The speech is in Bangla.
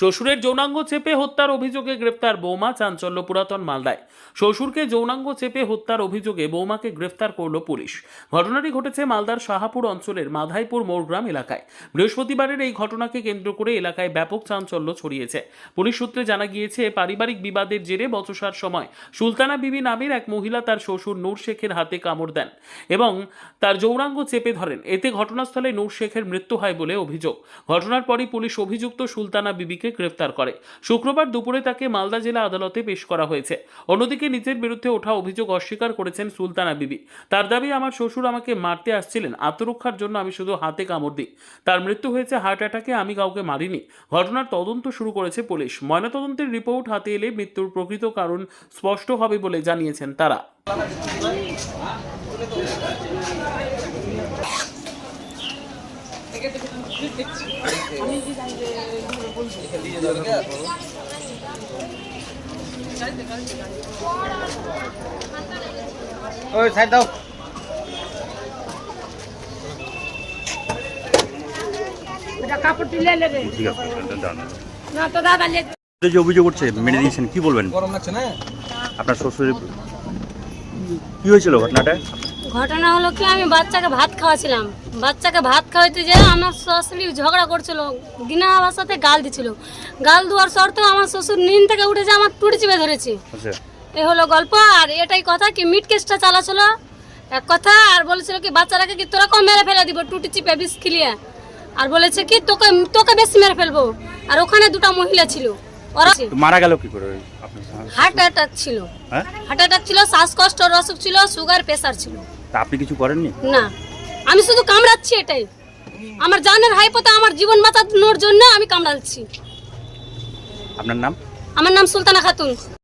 শ্বশুরের যৌনাঙ্গ চেপে হত্যার অভিযোগে গ্রেফতার বৌমা চাঞ্চল্য পুরাতন মালদায়। শ্বশুরকে যৌনাঙ্গ চেপে হত্যার অভিযোগে বৌমাকে গ্রেফতার করল পুলিশ। ঘটনাটি ঘটেছে মালদার শাহাপুর অঞ্চলের মাধাইপুর মোড়গ্রাম এলাকায়। বৃহস্পতিবারের এই ঘটনাকে কেন্দ্র করে এলাকায় ব্যাপক চাঞ্চল্য ছড়িয়েছে। পুলিশ সূত্রে জানা গিয়েছে, পারিবারিক বিবাদের জেরে বচসার সময় সুলতানা বিবি নামের এক মহিলা তার শ্বশুর নূর শেখের হাতে কামড় দেন এবং তার যৌনাঙ্গ চেপে ধরেন। এতে ঘটনাস্থলে নূর শেখের মৃত্যু হয় বলে অভিযোগ। ঘটনার পরই পুলিশ অভিযুক্ত সুলতানা বিবিকে গ্রেফতার করে। শুক্রবার দুপুরে তাকে মালদা জেলা আদালতে পেশ করা হয়েছে। অন্যদিকে নিজের বিরুদ্ধে ওঠা অভিযোগ অস্বীকার করেছেন সুলতানা বিবি। তার দাবি, আমার শ্বশুর আমাকে মারতে আসছিলেন। আত্মরক্ষার জন্য আমি শুধু হাতে কামড় দিই। তার মৃত্যু হয়েছে হার্ট অ্যাটাকে আমি কাউকে মারিনি। ঘটনার তদন্ত শুরু করেছে পুলিশ। ময়নাতদন্তের রিপোর্ট হাতে এলে মৃত্যুর প্রকৃত কারণ স্পষ্ট হবে বলে জানিয়েছেন তারা। ওই সাইড দাও। কাপড় তুলে নেবে। ঠিক আছে না তো দাদা যে অভিযোগ করছে মেনে দিয়েছেন কি বলবেন? গরম লাগছে না? আপনার শ্বশুরের কি হয়েছিল ঘটনাটা? ঘটনা হলো কি আমি বাচ্চাকে ভাত খাওয়াছিলাম। বাচ্চাকে ভাত খাওয়াইতে যে আমার শ্বশুরি ঝগড়া করছিল দিনা আমার সাথে গাল দিছিল। গাল দেওয়ার সত্ত্বেও আমার শ্বশুর নিন থেকে উঠে যে আমার টুটি চিপে ধরেছে। আচ্ছা। এ হলো গল্প আর এটাই কথা কি মিট কেসটা চালাছিল। এক কথা আর বলেছিল কি বাচ্চাটাকে কি তোরা কম মেরে ফেলে দিব টুটি চিপে বিষ খিলিয়ে। আর বলেছে কি তোকে তোকে বেশি মেরে ফেলব। আর ওখানে দুটো মহিলা ছিল ওরা মারা গেল কি করে? হার্ট অ্যাটাক ছিল। হ্যাঁ? হার্ট অ্যাটাক ছিল শ্বাসকষ্টর অসুখ ছিল সুগার প্রেসার ছিল। তা আপনি কিছু করেননি? না আমি শুধু কামড়াচ্ছি এটাই। আমার জানের হাইপোতে আমার জীবন বাঁচানোর জন্য আমি কামড়াচ্ছি। আপনার নাম? আমার নাম সুলতানা খাতুন।